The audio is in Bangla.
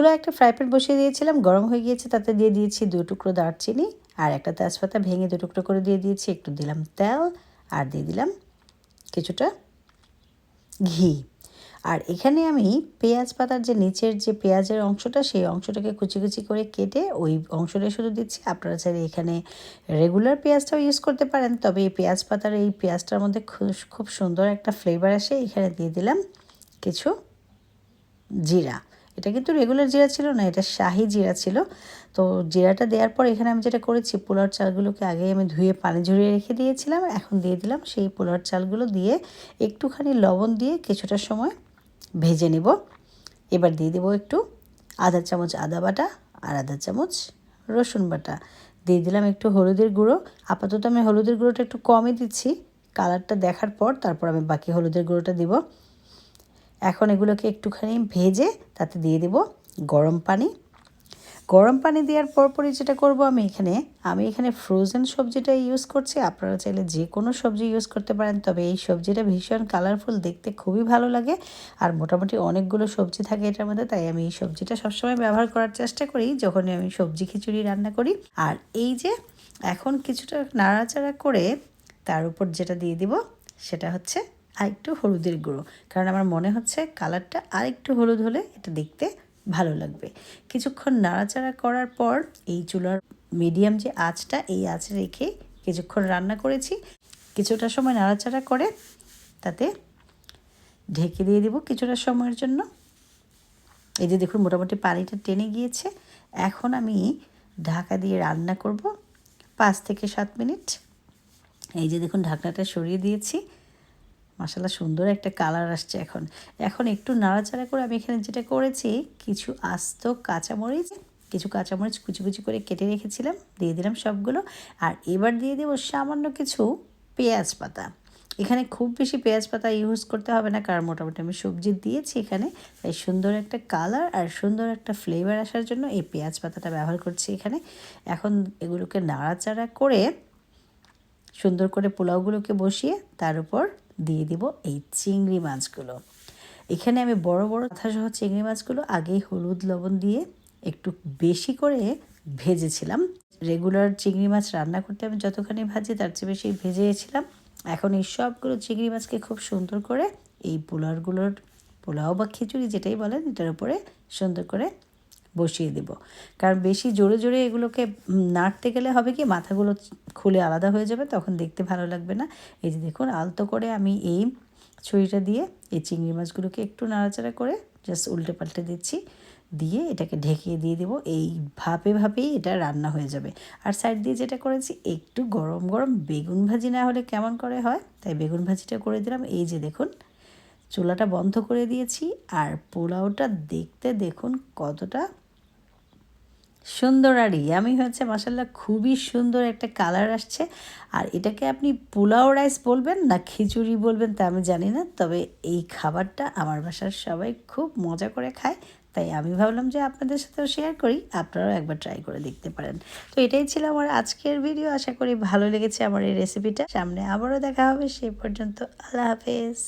চুলা একটা ফ্রাই প্যান বসিয়ে দিয়েছিলাম, গরম হয়ে গিয়েছে, তাতে দিয়ে দিয়েছি দু টুকরো দারচিনি আর একটা তেজপাতা ভেঙে দু টুকরো করে দিয়ে দিয়েছি, একটু দিলাম তেল আর দিয়ে দিলাম কিছুটা ঘি। আর এখানে আমি পেঁয়াজ পাতার যে নিচের যে পেঁয়াজের অংশটা, সেই অংশটাকে কুচি কুচি করে কেটে ওই অংশটাই শুধু দিচ্ছি। আপনারা চাইলে এখানে রেগুলার পেঁয়াজটাও ইউজ করতে পারেন, তবে এই পেঁয়াজ পাতার এই পেঁয়াজটার মধ্যে খুব খুব সুন্দর একটা ফ্লেভার আসে। এখানে দিয়ে দিলাম কিছু জিরা। এটা কিন্তু রেগুলার জিরা ছিল না, এটা শাহি জিরা ছিল। তো জিরাটা দেওয়ার পর এখানে আমি যেটা করেছি পোলার চালগুলোকে আগে আমি ধুয়ে পানি ঝরিয়ে রেখে দিয়েছিলাম, এখন দিয়ে দিলাম সেই পোলার চালগুলো দিয়ে একটুখানি লবণ দিয়ে কিছুটা সময় ভেজে নিব। এবার দিয়ে দেবো একটু আধা চামচ আদা বাটা আর আধা চামচ রসুন বাটা। দিয়ে দিলাম একটু হলুদের গুঁড়ো। আপাতত আমি হলুদের গুঁড়োটা একটু কমই দিচ্ছি। কালারটা দেখার পর তারপর আমি বাকি হলুদের গুঁড়োটা দিব। এখন এগুলোকে একটুখানি ভেজে তাতে দিয়ে দেব গরম পানি। গরম পানি দেওয়ার পরপরই যেটা করব আমি এখানে আমি এখানে ফ্রোজেন সবজিটা ইউজ করছি। আপনারা চাইলে যে কোনো সবজি ইউজ করতে পারেন, তবে এই সবজিটা ভীষণ কালারফুল দেখতে খুবই ভালো লাগে। আর মোটামুটি অনেকগুলো সবজি থাকে এটার মধ্যে, তাই আমি এই সবজিটা সবসময় ব্যবহার করার চেষ্টা করি, যখনই আমি সবজি খিচুড়ি রান্না করি। আর এই যে এখন কিছুটা নাড়াচাড়া করে তার উপর যেটা দিয়ে দিব, সেটা হচ্ছে আরেকটু হলুদের গুঁড়ো। কারণ আমার মনে হচ্ছে কালারটা আরেকটু হলুদ হলে এটা দেখতে ভালো লাগবে। কিছুক্ষণ নাড়াচাড়া করার পর এই চুলার মিডিয়াম যে আঁচটা, এই আঁচ রেখে কিছুক্ষণ রান্না করেছি। কিছুটা সময় নাড়াচাড়া করে তাতে ঢেকে দিয়ে দিব কিছুটা সময়ের জন্য। এই যে দেখুন, মোটামুটি পানিটা টেনে গিয়েছে। এখন আমি ঢাকা দিয়ে রান্না করব পাঁচ থেকে সাত মিনিট। এই যে দেখুন, ঢাকনাটা সরিয়ে দিয়েছি। মাসালা সুন্দর একটা কালার আসছে এখন। এখন একটু নাড়াচাড়া করে আমি এখানে যেটা করেছি, কিছু আস্ত কাঁচামরিচ, কিছু কাঁচামরিচ কুচি কুচি করে কেটে রেখেছিলাম, দিয়ে দিলাম সবগুলো। আর এবার দিয়ে দেবো সামান্য কিছু পেঁয়াজ পাতা। এখানে খুব বেশি পেঁয়াজ পাতা ইউজ করতে হবে না, কারণ মোটামুটি আমি সবজি দিয়েছি এখানে। তাই সুন্দর একটা কালার আর সুন্দর একটা ফ্লেভার আসার জন্য এই পেঁয়াজ পাতাটা ব্যবহার করছি এখানে। এখন এগুলোকে নাড়াচাড়া করে সুন্দর করে পোলাওগুলোকে বসিয়ে তার উপর দিয়ে দিব এই চিংড়ি মাছগুলো। এখানে আমি বড় বড় সহ চিংড়ি মাছগুলো আগেই হলুদ, লবণ দিয়ে একটু বেশি করে ভেজেছিলাম। রেগুলার চিংড়ি মাছ রান্না করতে আমি যতখানি ভাজি তার চেয়ে বেশি ভেজেছিলাম। এখন এই সবগুলো চিংড়ি মাছকে খুব সুন্দর করে এই পোলাওগুলোর পোলাও বা খিচুড়ি যেটাই বলেন এটার উপরে সুন্দর করে বসিয়ে দেব। কারণ বেশি জোরে জোরে এগুলোকে নাড়তে গেলে হবে কি, মাথাগুলো খুলে আলাদা হয়ে যাবে, তখন দেখতে ভালো লাগবে না। এই যে দেখুন, আলতো করে আমি এই ছুরিটা দিয়ে এই চিংড়ি মাছগুলোকে একটু নাড়াচাড়া করে জাস্ট উল্টে পাল্টে দিচ্ছি। দিয়ে এটাকে ঢেকে দিয়ে দেবো, এই ভাপে ভাপেই এটা রান্না হয়ে যাবে। আর সাইড দিয়ে যেটা করেছি, একটু গরম গরম বেগুন ভাজি না হলে কেমন করে হয়? তাই বেগুন ভাজিটা করে দিলাম। এই যে দেখুন, চুলাটা বন্ধ করে দিয়েছি। আর পোলাওটা দেখতে দেখুন কতটা সুন্দর আর ইয়ামি হয়েছে মশাল্লা খুবই সুন্দর একটা কালার আসছে। আর এটাকে আপনি পোলাও রাইস বলবেন না খিচুড়ি বলবেন তা আমি জানি না, তবে এই খাবারটা আমার বাসার সবাই খুব মজা করে খায়, তাই আমি ভাবলাম যে আপনাদের সাথেও শেয়ার করি, আপনারাও একবার ট্রাই করে দেখতে পারেন। তো এটাই ছিল আমার আজকের ভিডিও আশা করি ভালো লেগেছে আমার এই রেসিপিটা সামনে আবারও দেখা হবে সেই পর্যন্ত আল্লাহ হাফেজ।